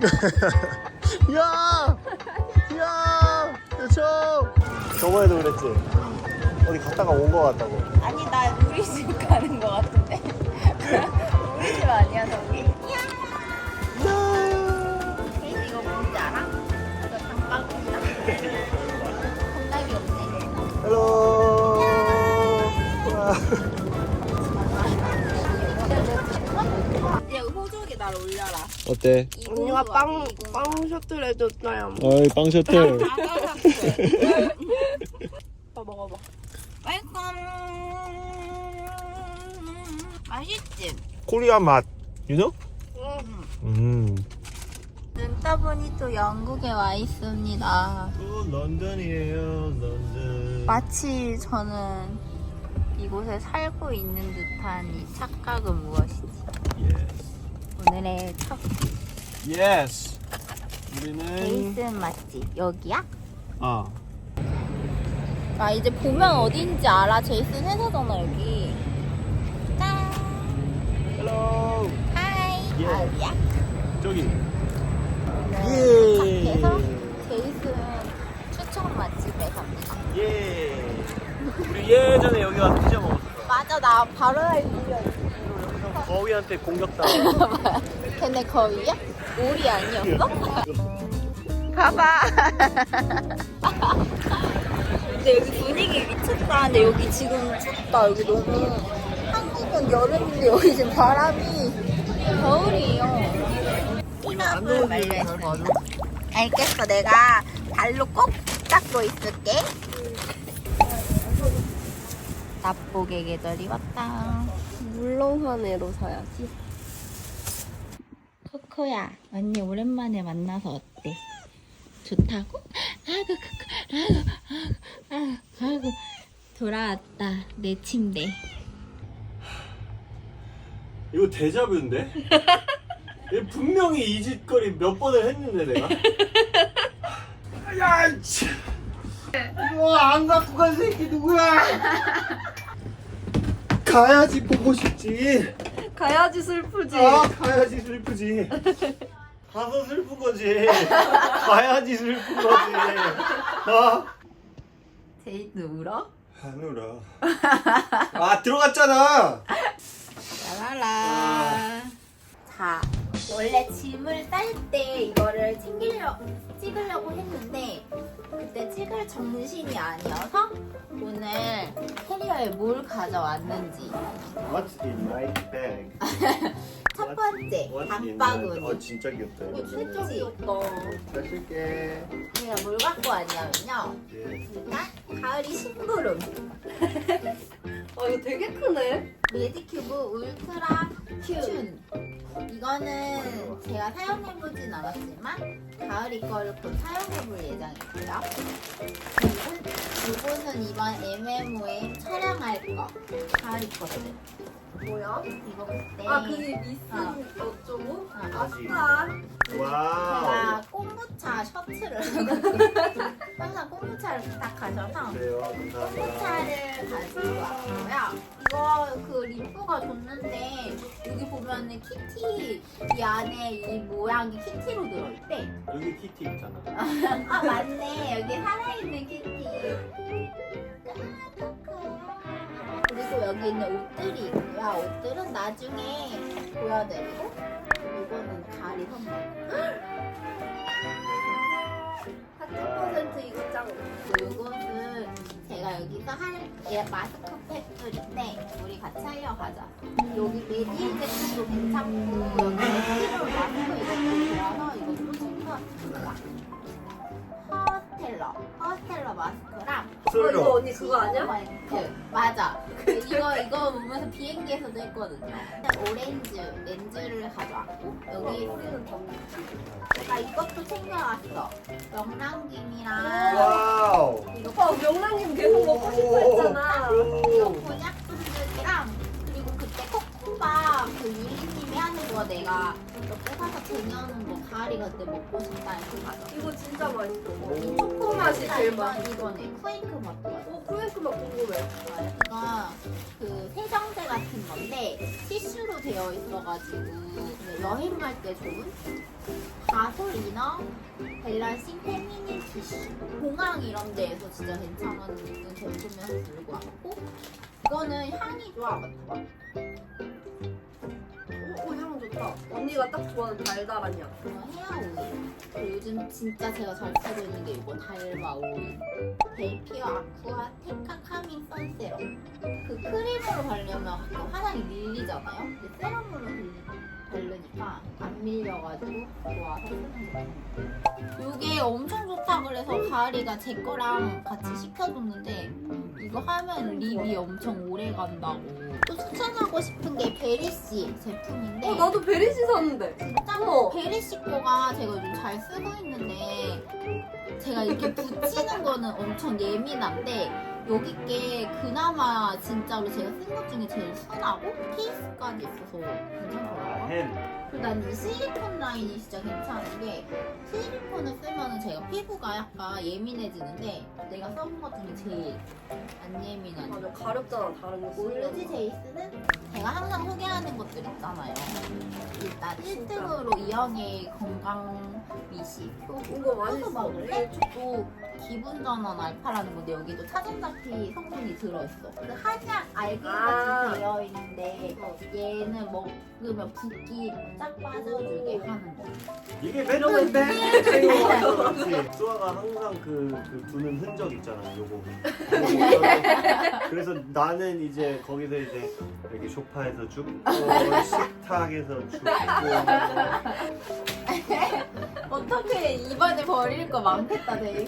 야! 야! 저 저번에도 그랬지? 어디 갔다가 온 거 같다고 아니 나 우리 집 가는 거 같은데 우리 집 아니야 저기? 케이스 이거 뭔지 알아? 이거 없네 헬로 와. 야 호적에 날 올려라 어때? 언니가 빵, 빵 셔틀 해줬어요. 어이 빵 셔틀 오빠 먹어봐. 웰컴 맛있지? 코리아 맛 you know? 음. 눈 떠 보니 또 영국에 와 있습니다 또 런던이에요 런던 마치 저는 이곳에 살고 있는 듯한 이 착각은 무엇이지? 오늘의 첫 예스 우리는 베이스 맛집 여기야? 아아 이제 보면 어딘지 알아. 제이슨 회사잖아 여기. 짠. 헬로 하이 예. 아 여기야? 저기. 오늘 예. 밖에서 제이슨 추천 맛집에 갑니다 예. 우리 예전에 여기 와서 피자 먹었어. 맞아 나 바로 여기서 거위한테 공격당했어 걔네 거위야? 오리 아니었어? 봐봐. 근데 여기 분위기 미쳤다. 근데 여기 지금 춥다. 여기 너무 한국은 여름인데 여기 지금 바람이 겨울이에요. 말려있습니다 알겠어. 내가 발로 꼭 닦고 있을게. 납복의 계절이 왔다. 물렁한 애로 사야지. 코코야, 언니 오랜만에 만나서 어때? 좋다고? 아이고, 아이고, 아이고, 아이고. 돌아왔다, 내 침대. 이거 데자뷰인데? 이거 분명히 이 짓거리 몇 번을 했는데 내가 야 치. 이거 안 갖고 간 새끼 누구야 가야지 보고 싶지 가야지 슬프지. 아 가야지 슬프지 가서 슬픈 거지 가야지 슬픈 거지 아? 제이드 울어? 안 울어 아 들어갔잖아 라라라. 자, 원래 짐을 쌀 때 이거를 챙기려, 찍으려고 했는데, 그때 찍을 정신이 아니어서, 오늘 캐리어에 뭘 가져왔는지. What's in my bag? 첫 번째, What's in my- 단바구니. 어 진짜 귀엽다 이거. 진짜 귀엽다. 잘 쓸게 제가 뭘 갖고 왔냐면요. 예. 일단, 가을이 심부름. 어, 이거 되게 크네. 메디큐브 울트라 튠. 이거는 제가 사용해보진 않았지만 가을이 거를 곧 사용해볼 예정이고요. 그리고 이거는 이번 MMO에 촬영할 거. 가을이 것들. 뭐야? 이거 그때 아, 그게 미스 어. 어쩌고? 아, 아싸. 와우 제가 콤부차 셔츠를 하거든요. 항상 콤부차를 부탁하셔서 그래요 감사합니다 콤부차를 가지고 왔고요. 이거 그 림프가 줬는데 여기 보면은 키티 이 안에 이 모양이 키티로 들어있대. 여기 키티 있잖아 아 맞네 여기 살아있는 키티. 그리고 여기 있는 옷들이 있고요. 옷들은 나중에 보여드리고 이거는 가리 선물. 4% 이거 짱. 이것은 제가 여기서 할 예, 마스크 팩들인데 우리 같이 하려 가자. 여기 메디인 제품도 괜찮고 여기 스티로 마스크 이것도 좋아서 이것도 챙겨왔습니다. 허스텔러, 허스텔러 마스크랑 어, 이거 언니 그거 아니야? 그, 맞아. 이거 이거 보면서 비행기에서도 했거든요. 오렌지 렌즈를 가져왔고 여기 우리는 더. 내가 이것도 챙겨왔어. 명랑김이랑 와우 이거 오빠 명랑님 계속 먹고 싶어 했잖아. 이거 오. 곤약순들이랑 그리고 그때 코코바 그 유리님 이 하는 거 내가 이렇게 사서 쟁여놓은 거 가을이 그때 먹고 싶다 해서 가자. 이거 진짜 맛있어. 이 초코 맛이 제일 맛있어. 이거네. 쿠이크 맛도 맛있어. 어, 쿠에크 맛 궁금해. 이거 그 세정제 같은 건데 티슈로 되어 있어가지고 그 여행 갈때 좋은 가솔 이너 밸런싱 페미닌 티슈 공항 이런 데에서 진짜 괜찮은 제품이어서 들고 왔고 이거는 향이 좋아 어. 언니가 딱 좋아하는 달달한 향. 이거 헤어 오일 그리고 요즘 진짜 제가 잘 쓰고 있는 게 이거 달마 오일 벨피어 아쿠아 테카 카밍 선세럼. 그 크림으로 바르면 가끔 화장이 밀리잖아요? 근데 세럼으로 bil- 바르니까 안 밀려가지고 좋아서 쓰는 거예요 요게 엄청 좋다 그래서 가을이가 제 거랑 같이 시켜줬는데 이거 하면 립이 엄청 오래 간다고 또 추천하고 싶은 게 베리씨 제품인데 어, 나도 베리시 샀는데. 진짜 어. 베리 씨 거가 제가 요즘 잘 쓰고 있는데 제가 이렇게 붙이는 거는 엄청 예민한데 여기 게 그나마 진짜로 제가 쓴 것 중에 제일 순하고 케이스까지 있어서 괜찮더라고요. 햄. 난 이 실리콘 라인이 진짜 괜찮은 게 실리콘을 쓰면은 제가 피부가 약간 예민해지는데 내가 써본 것 중에 제일 안 예민한 맞아, 가렵잖아, 다른 거. 모르지 제이스는 제가 항상 소개하는 것들 있잖아요. 일단 1등으로 이영의 건강 미시 표 이거 맛있어. 먹을래? 또 기분 전환 알파라는 건데 여기도 차전자피 성분이 들어있어. 그 한약 알갱이 아. 되어 있는데 얘는 먹으면 붓기 쫙 빠져주게 하는 거. 이게 맨날 돼. 그렇지. 수아가 항상 그, 그 두는 흔적 있잖아. 요거. 그래서 나는 이제 거기서 이제 이렇게 소파에서 죽고 식탁에서 죽고. 어떻게 이번에 버릴 거 많겠다. 네,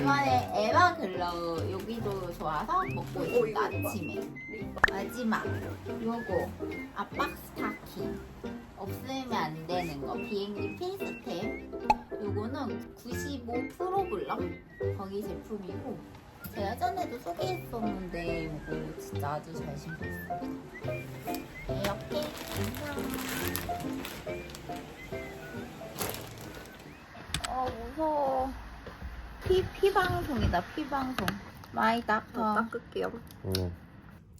이번에 에바 글로우. 여기도 좋아서 먹고 어, 있어 이거 봐. 아침에. 마지막. 요거. 압박 스타킹 없으면 안 되는 거. 비행기 필수템. 요거는 95 프로블럼? 거기 제품이고 제가 예전에도 소개했었는데 요거 진짜 아주 잘 신고 있어요 이렇게 어 무서워 피, 피방송이다 피방송 마이 닥터 닦을게요.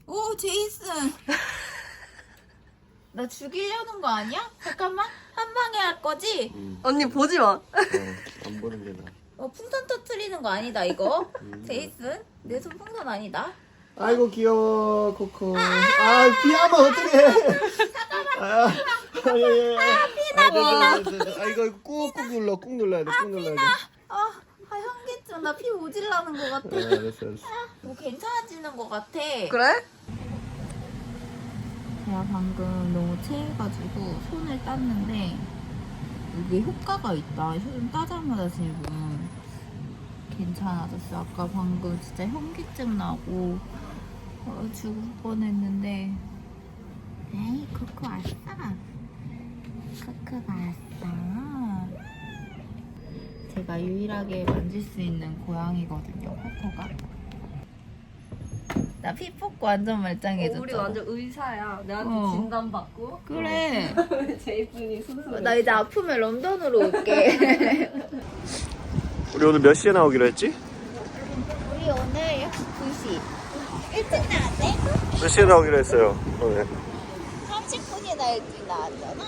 오 제이슨 나 죽이려는 거 아니야? 잠깐만 한 방에 할 거지? 언니 보지 마. 안 보는 게 나. 어 풍선 터트리는 거 아니다 이거 제이슨 내 손 풍선 아니다 아이고 귀여워 코코. 아 피하면 어떡해. 아, 아, 예, 예. 아, 피나 뭐. 아 이거 꾹꾹 눌러 꾹 눌러야 돼. 꾹 눌러야 돼. 아, 아 현기증 나피 오질라는 거 같아 네, 알았어 알았어. 뭐 괜찮아지는 거 같아 그래? 제가 방금 너무 체해가지고 손을 땄는데 이게 효과가 있다. 손 따자마자 지금 괜찮아졌어. 아까 방금 진짜 현기증 나고 어, 죽을 뻔했는데 에이 코코 왔어. 코코가 왔어. 제가 유일하게 만질 수 있는 고양이거든요. 코코가. 나 피 뽑고 완전 말짱해졌잖아. 우리 완전 의사야. 내한테 어. 진단 받고. 그래. 제이슨이 수술. 나 이제 아프면 런던으로 올게. 우리 오늘 몇 시에 나오기로 했지? 우리 오늘 2시. 일찍 나왔네? 몇 시에 나오기로 했어요 오늘. 30분이나 일찍 나왔잖아.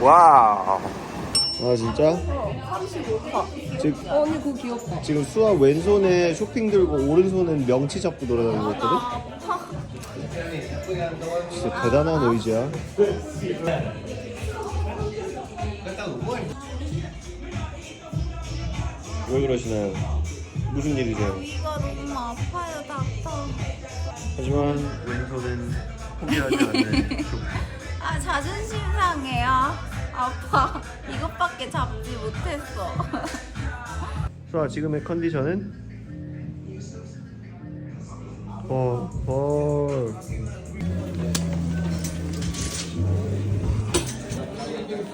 와우. 아 진짜? 35파. 지금 어, 언니 그거 귀엽다. 지금 수아 왼손에 쇼핑 들고 오른손엔 명치 잡고 돌아다니고 나 있거든? 아파. 진짜 대단한 의지야. 왜 그러시나요? 무슨 일이세요? 이가 너무 아파요, 닥터. 하지만 왼손은 포기하지 않는 아, 자존심 상해요. 아파. 이것밖에 잡지 못했어. 수아 지금의 컨디션은? 어, 어.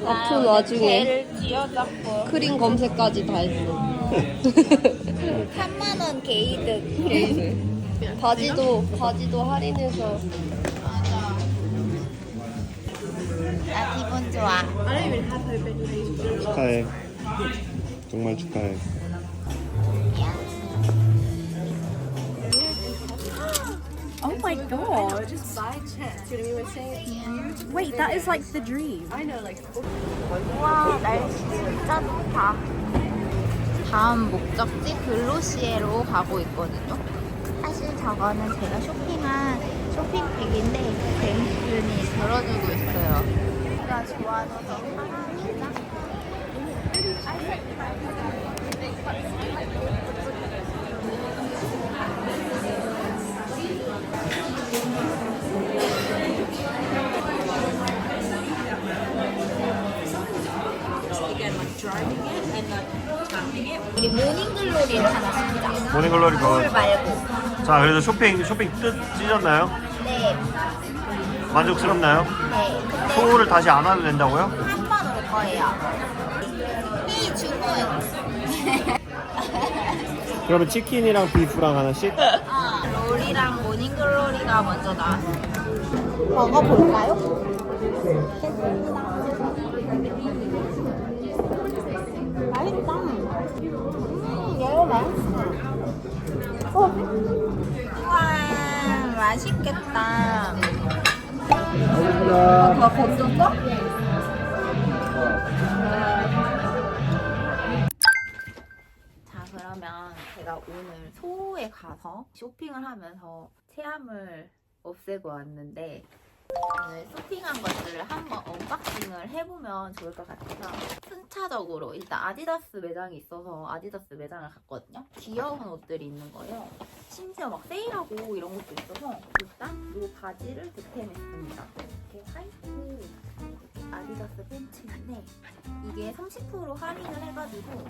그 아픈 와중에 크림 검색까지 다 했어. 3만 원 게이득. 바지도 바지도 할인해서 나 기분 좋아. 축하해. 정말 축하해. My god. Wait, that is like the dream. 와 날씨 진짜 좋다. 다음 목적지 글로시에로 가고 있거든요. 사실 저거는 제가 쇼핑한 쇼핑백인데 뱅슨이 들어주고 있어요. 제가 좋아하는 게 하나입니다. 우리 모닝글로리를 하나 시키자. 모닝글로리 거울 거. 말고. 자, 그래도 쇼핑 쇼핑 뜻 찢었나요? 네, 만족스럽나요? 네. 근데 소를 다시 안 하도 된다고요? 한 번 올 거예요. 이 주문. 그러면 치킨이랑 비프랑 하나씩? 어, 롤이랑 모닝글로리가 먼저 나왔어. 먹어볼까요? 맛있다. 음, 얘가 맛있어. 어. 와, 맛있겠다. 다 건졌어? 오늘 소에 가서 쇼핑을 하면서 체함을 없애고 왔는데 오늘 쇼핑한 것들을 한번 언박싱을 해보면 좋을 것 같아서 순차적으로 일단 아디다스 매장이 있어서 아디다스 매장을 갔거든요. 귀여운 옷들이 있는 거예요. 심지어 막 세일하고 이런 것도 있어서 일단 이 바지를 득템했습니다. 이렇게 화이트 아디다스 팬츠인데 이게 30% 할인을 해가지고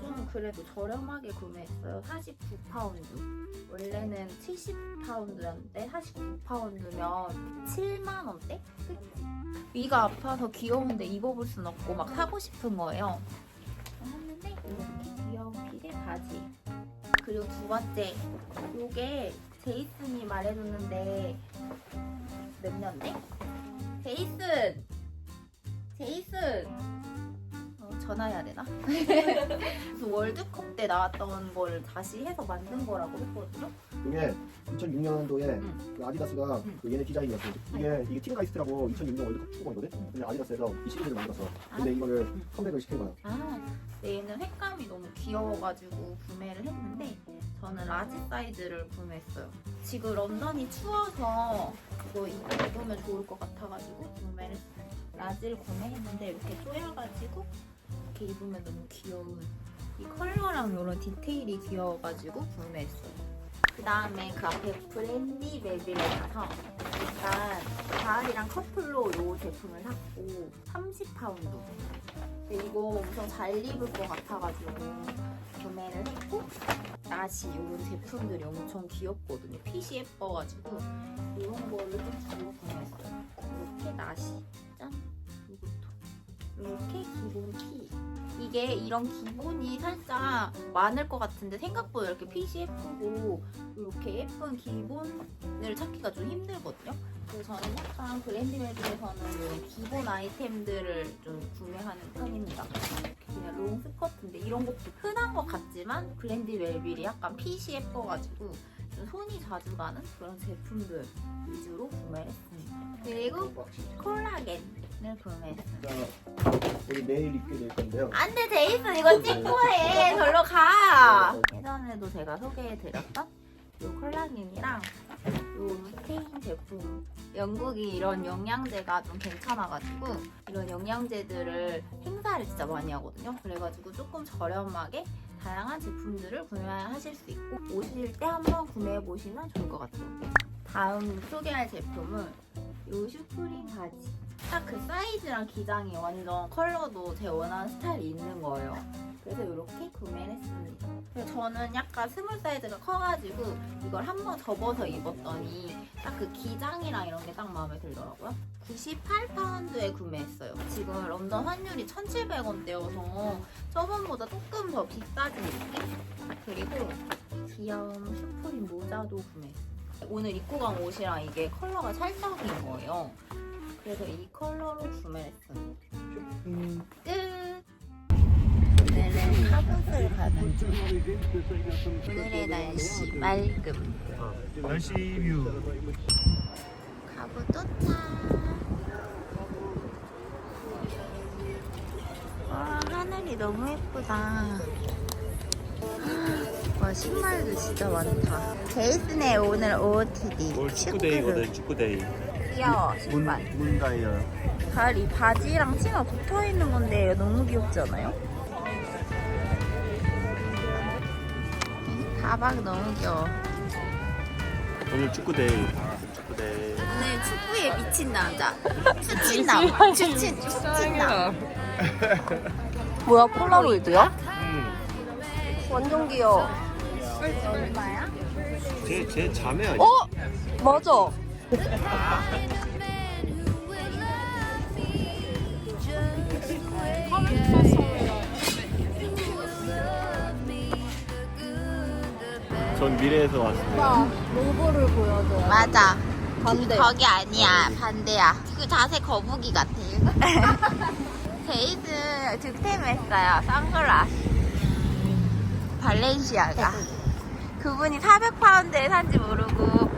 좀 그래도 저렴하게 구매했어요. 49파운드. 원래는 70파운드였는데 49파운드면 7만 원대? 그치? 위가 아파서 귀여운데 입어볼 순 없고 막 사고 싶은 거예요. 했는데 이렇게 귀여운 핏의 바지. 그리고 두 번째, 요게 제이슨이 말해줬는데 몇 년대? 제이슨! 제이슨! 어, 전화해야 되나? 그래서 월드컵 때 나왔던 걸 다시 해서 만든 거라고 했거든요. 이게 2006년도에 응. 그 아디다스가 응. 그 얘네 디자인이었어. 이게 이게 팀가이스트라고 2006년 월드컵 축구거든. 근데 아디다스에서 이 시리즈를 만들었어. 근데 이거를 응. 컴백을 시킨 거야. 아, 근데 얘는 횟감이 너무 귀여워가지고 구매를 했는데 저는 라지 사이즈를 구매했어요. 지금 런던이 추워서 이거 입- 입으면 좋을 것 같아가지고 구매를 했어요. 라지를 구매했는데 이렇게 조여가지고 이렇게 입으면 너무 귀여운 이 컬러랑 이런 디테일이 귀여워가지고 구매했어요. 그 다음에 그 앞에 브랜디 멜빌에 가서 일단 가을이랑 커플로 이 제품을 샀고 30파운드. 근데 이거 엄청 잘 입을 것 같아가지고 구매를 했고 나시 이런 제품들이 엄청 귀엽거든요. 핏이 예뻐가지고. 이런 거를 좀 주로 구매했어요. 이렇게 나시. 짠 이렇게 기본 티 이게 이런 기본이 살짝 많을 것 같은데 생각보다 이렇게 핏이 예쁘고 이렇게 예쁜 기본을 찾기가 좀 힘들거든요. 그래서 저는 약간 브랜드메드에서는 이런 기본 아이템들을 좀 구매하는 편입니다. 그냥 롱 스커트인데 이런 것도 흔한 것 같지만 브랜드 웰빌이 약간 핏이 예뻐가지고 좀 손이 자주 가는 그런 제품들 위주로 구매했습니다. 그리고 콜라겐 을 구매했어요. 자, 우리 내일 입게 될 건데요. 안돼 제이슨 이거 찍고 해. 절로 가. 예전에도 제가 소개해드렸던 이 콜라겐이랑 이 루테인 제품. 영국이 이런 영양제가 좀 괜찮아가지고 이런 영양제들을 행사를 진짜 많이 하거든요. 그래가지고 조금 저렴하게 다양한 제품들을 구매하실 수 있고 오실 때 한번 구매해 보시면 좋을 것 같아요. 다음 소개할 제품은 이 슈프림 바지 딱 그 사이즈랑 기장이 완전 컬러도 제 원하는 스타일이 있는 거예요. 그래서 이렇게 구매를 했습니다. 그래서 저는 약간 스몰 사이즈가 커가지고 이걸 한 번 접어서 입었더니 딱 그 기장이랑 이런 게 딱 마음에 들더라고요. 98파운드에 구매했어요. 지금 런던 환율이 1,700원대여서 저번보다 조금 더 비싸진 느낌? 그리고 귀여운 슈프림 모자도 구매했어요. 오늘 입고 간 옷이랑 이게 컬러가 찰떡인 거예요. 그래서 이 컬러로 구매했어요. 음. 끝. 오늘은 카봇을 가는 중. 오늘의 날씨 맑음. 날씨 뷰. 가보 도착. 와 하늘이 너무 예쁘다. 와 신발도 진짜 많다. 제이슨의 오늘 OOTD. 오늘 축구데이거든 축구데이. 귀여워 문 신발. 문다이어. 발이 바지랑 치마 붙어 있는 건데 너무 귀엽지 않아요? 가방 너무 귀여워. 오늘 축구데이. 축구데이. 오늘 축구에 미친 남자. 추친 남. 추친, 추친 남. 뭐야, 폴라로이드야? 음. 완전 귀여워. 얼마야? 쟤쟤 자매 아니야? 어? 맞아. 전 미래에서 왔습니다. 로고를 보여줘요. 맞아. 반대. 거기 아니야. 반대야. 그 자세 거북이 같아. 제이드 득템했어요. 선글라스. 발렌시아가. 그분이 400파운드에 산지 모르고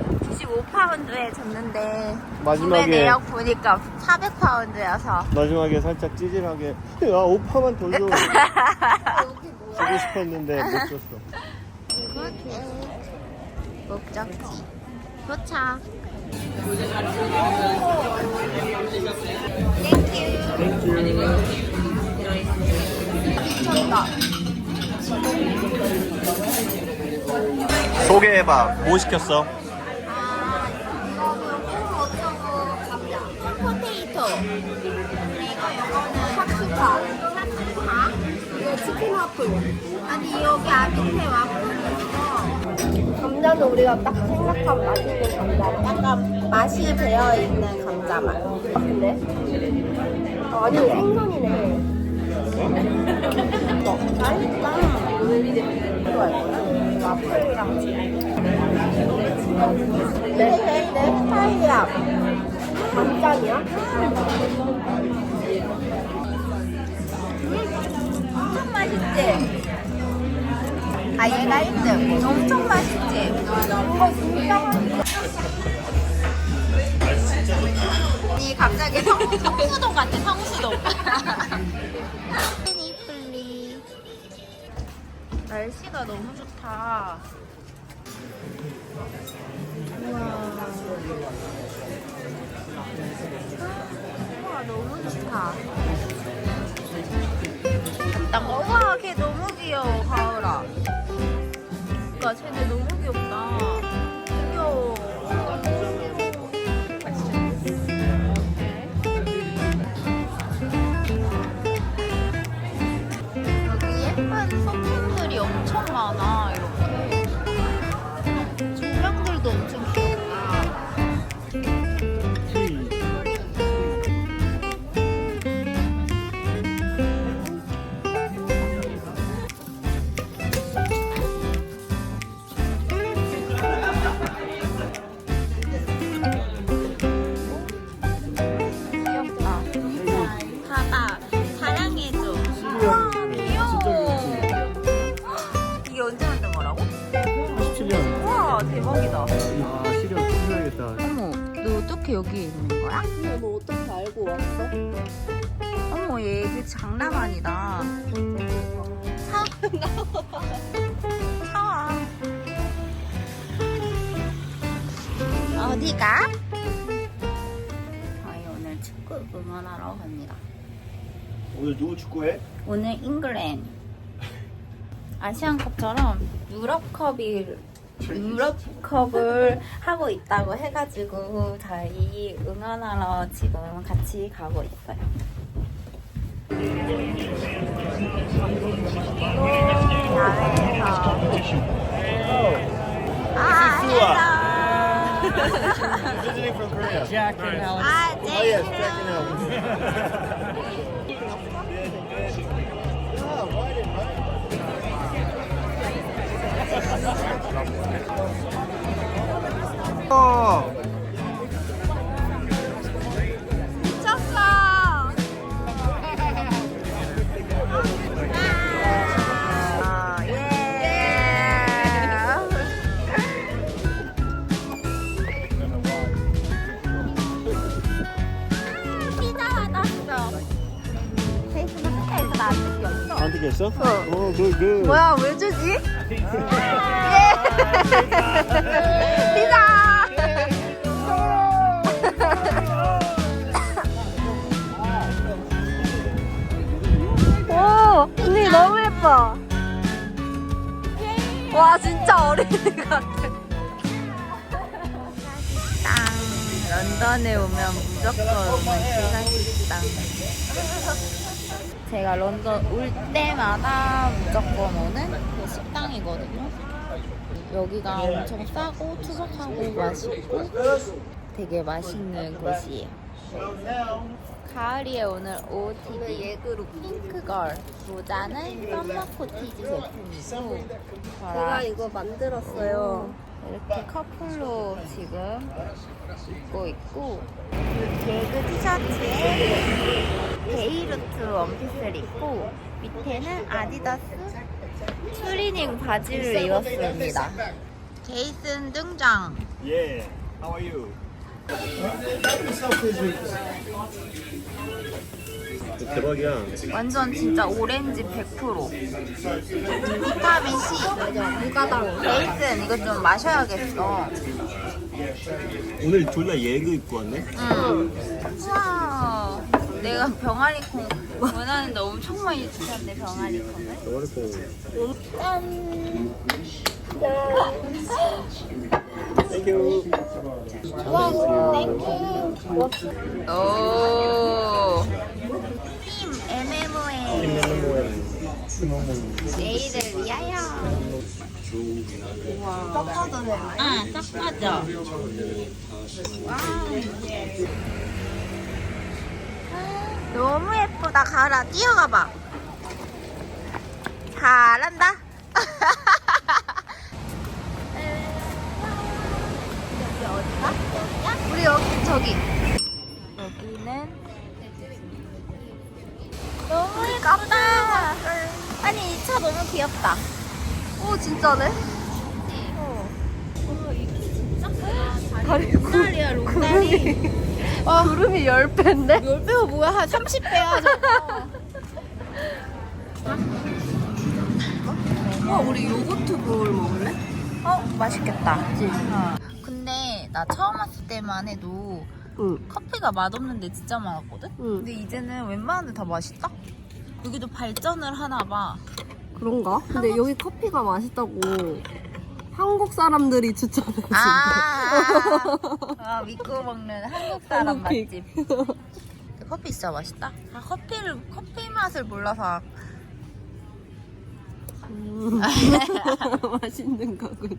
95파운드에 줬는데 구매 마지막에 내역 보니까 400파운드여서 마지막에 살짝 찌질하게 아 5파만 더 줘. 주고 싶었는데 못 줬어. 굿 목적지 도착 소개해봐. 뭐 시켰어? 샤크파 이거 치킨 와플. 아니 여기 아 밑에 와플이 있어 감자는 우리가 딱 생각한 맛있는 감자. 약간 맛이 배어있는 감자 맛 근데? 아, 아니, 생선이네. 성, 성수동 같아 성수동. 날씨가 너무 좋다 어디가? 저희 오늘 축구 응원하러 갑니다. 오늘 누구 축구해? 오늘 잉글랜드 아시안컵처럼 유럽컵이 유럽컵을 하고 있다고 해가지고 저희 응원하러 지금 같이 가고 있어요. 야외에서 아, 헬로. visiting from Korea. Jack and Alex. Ah, uh, oh, yes, Jack and Alex. oh! 어? 어, 그, 그. 뭐야 제가 런던 올 때마다 무조건 오는 그 식당이거든요. 여기가 엄청 싸고 투박하고 맛있고 되게 맛있는 곳이에요. 가을이에 오늘 OOTD 예그룹 핑크걸 모자는 썸머 코티지 제품이고 제가 이거 만들었어요. 이렇게 커플로 지금 입고 있고 개그 티셔츠에 베이루트 원피스를 입고 밑에는 아디다스 트리닝 바지를 입었습니다. 제이슨 등장. Yeah. How are you? 대박이야. 완전 진짜 오렌지 100%. 비타민 C. 무가당. 제이슨 이거 좀 마셔야겠어. 오늘 졸라 예그 입고 왔네? 응. 우와. 내가 병아리콩 원하는데 엄청 많이 주셨네 병아리콩을. 저거를 짠. 땡큐. 와, 땡큐. 오. 내일을 위하여. 아, 섞어져. 와. 너무 예쁘다. 가라, 뛰어가봐. 잘한다. 우리 여기 저기. 여기는 너무 예쁘다. 아니 이 차 너무 귀엽다. 오 진짜네. 다리 롱다리야 롱다리. 아 구름이 10배인데? 10배가 뭐야? 한 30배야 저거. 와 우리 요거트 볼 먹을래? 어 맛있겠다. 어. 근데 나 처음 왔을 때만 해도 응. 커피가 맛없는데 진짜 많았거든? 응. 근데 이제는 웬만한 데 다 맛있다? 여기도 발전을 하나 봐. 그런가? 근데 여기 커피가 맛있다고 한국 사람들이 추천해. 아, 아 믿고 먹는 한국 사람 한국픽. 맛집. 커피 진짜 맛있다. 아, 커피를 커피 맛을 몰라서 음. 맛있는 거군.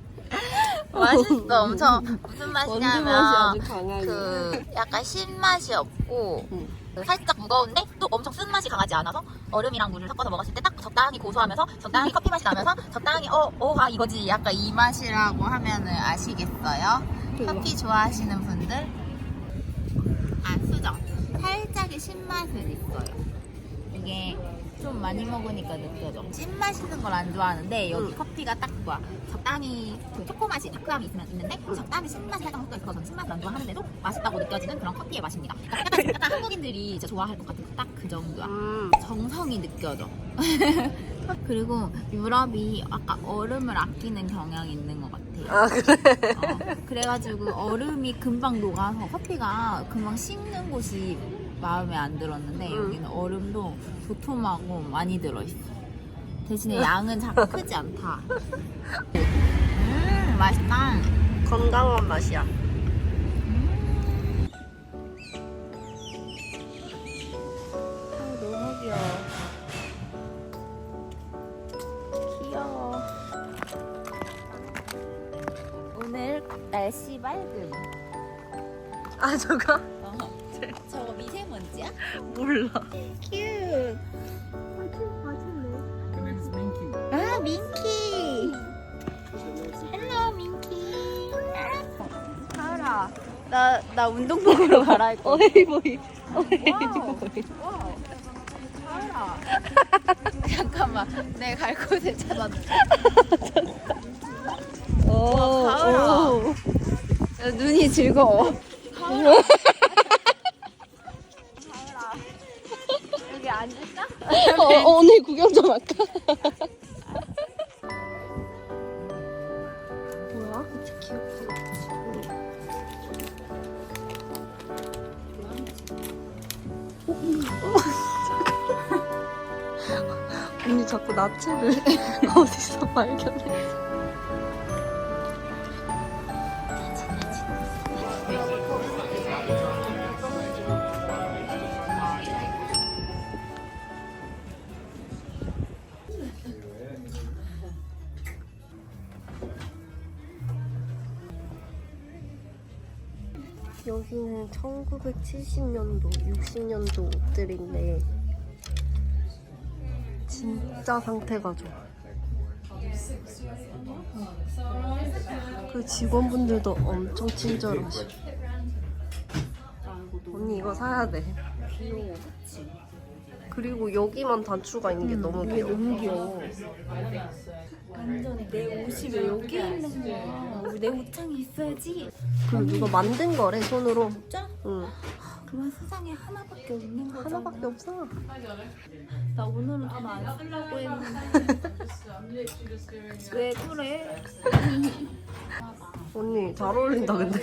맛있어. 엄청 무슨 원두 맛이 맛이냐면 아주. 그 약간 신맛이 없고 응. 그 살짝 무거운데 또 엄청 쓴 맛이 강하지 않아서 얼음이랑 물을 섞어서 먹었을 때 딱 적당히 고소하면서 적당히 커피 맛이 나면서 적당히 어 어 아 이거지 약간 이 맛이라고 하면은 아시겠어요? 커피 좋아하시는 분들 안 수정 살짝의 신맛은 있어요. 이게 좀 많이 먹으니까 느껴져. 찐 맛 있는 걸 안 좋아하는데 여기 응. 커피가 딱 좋아. 적당히 그 초코 맛이 다크함이 있으면 있는데 적당히 신맛이 살짝 섞여 있어서 전 신맛을 안 좋아하는데도 맛있다고 느껴지는 그런 커피의 맛입니다. 약간, 약간 한국인들이 진짜 좋아할 것 같은 딱 그 정도야. 음. 정성이 느껴져. 그리고 유럽이 아까 얼음을 아끼는 경향이 있는 것 같아요. 아 그래? 어, 그래가지고 얼음이 금방 녹아서 커피가 금방 식는 곳이 마음에 안 들었는데 음. 여기는 얼음도 도톰하고 많이 들어있어. 대신에 양은 자꾸 크지 않다. 음 맛있다. 건강한 맛이야. 아, 너무 귀여워. 귀여워. 오늘 날씨 맑음. 아 저거 몰라. 큐. 아 민키. 헬로 민키. 가라. 나나 운동복으로 갈아입고. 어헤이보이. 어헤이보이. 와우. 가라. 잠깐만. 내 갈 곳을 찾았네. 오. 가을아. 오. 눈이 즐거워. 가을아. 언니 자꾸 나체를 어디서 발견했어? 1970년도, 60년도 옷들인데 진짜 상태가 좋아. 그 직원분들도 엄청 친절하시고. 언니 이거 사야 돼. 귀여워. 그리고 여기만 단추가 있는 게 너무 귀여워. 너무 귀여워. 완전히 내 옷이 왜 여기 있는 거야? 우리 내 옷장에 있어야지. 그리고 누가 만든 거래 손으로. 진짜? 응. 그만 세상에 하나밖에 없는 거잖아. 하나밖에 없어. 나 오늘은 돈안 쓰려고 했는데. 왜 그래? 언니 잘 어울린다 근데.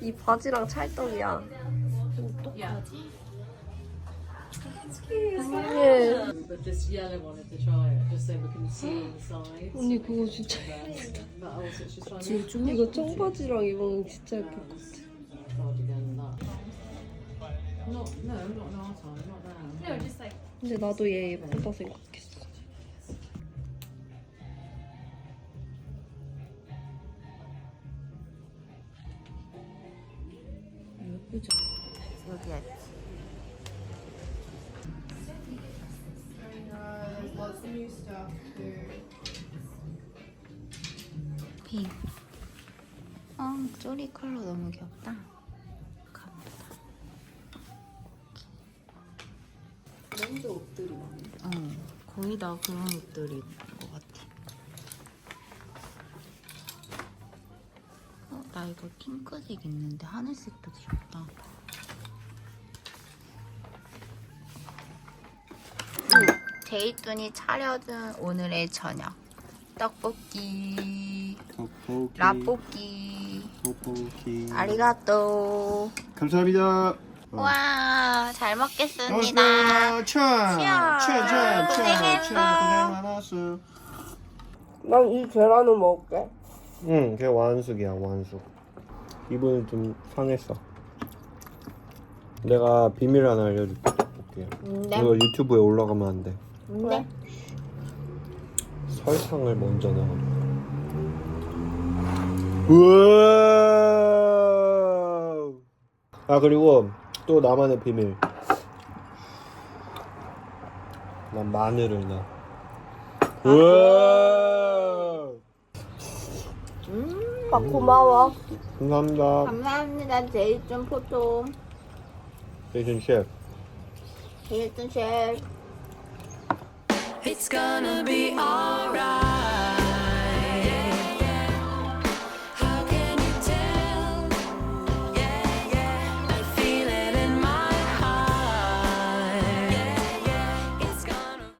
이 바지랑 찰떡이야. 어떡하지? 언니. But this yellow one, if they try it, just so we can see the sides. 언니 그거 진짜 But also, she's trying 제일 to 중에 이거 청바지랑 입으면 진짜 예쁠 것 같아. 근데 나도 얘 예쁘다 생각했어. 여기야. 핑. 어, 쪼리 컬러 너무 귀엽다. 다 그런 옷들이 것 같아. 어, 나 이거 핑크색 있는데 하늘색도 귀엽다. 제이tun이 차려준 오늘의 저녁. 떡볶이, 떡볶이. 라볶이, 떡볶이. 아리가또. 감사합니다. 와, 잘 먹겠습니다. 차, 차, 차, 고생했어. 차. 고생 많았어. 난이 계란을 먹을게. 응, 걔 완숙이야, 완숙. 기분이 좀 상했어. 내가 비밀 하나 알려줄게. 떡볶이. 네. 이거 유튜브에 올라가면 안 돼. 네. 설탕을 먼저 넣어. 우와! 아 그리고 또 나만의 비밀. 난 마늘을 넣어. 우와! 아 고마워. 감사합니다. 감사합니다. 제이준 포토. 제이슨 셰프. 제이준 셰프. It's gonna be alright.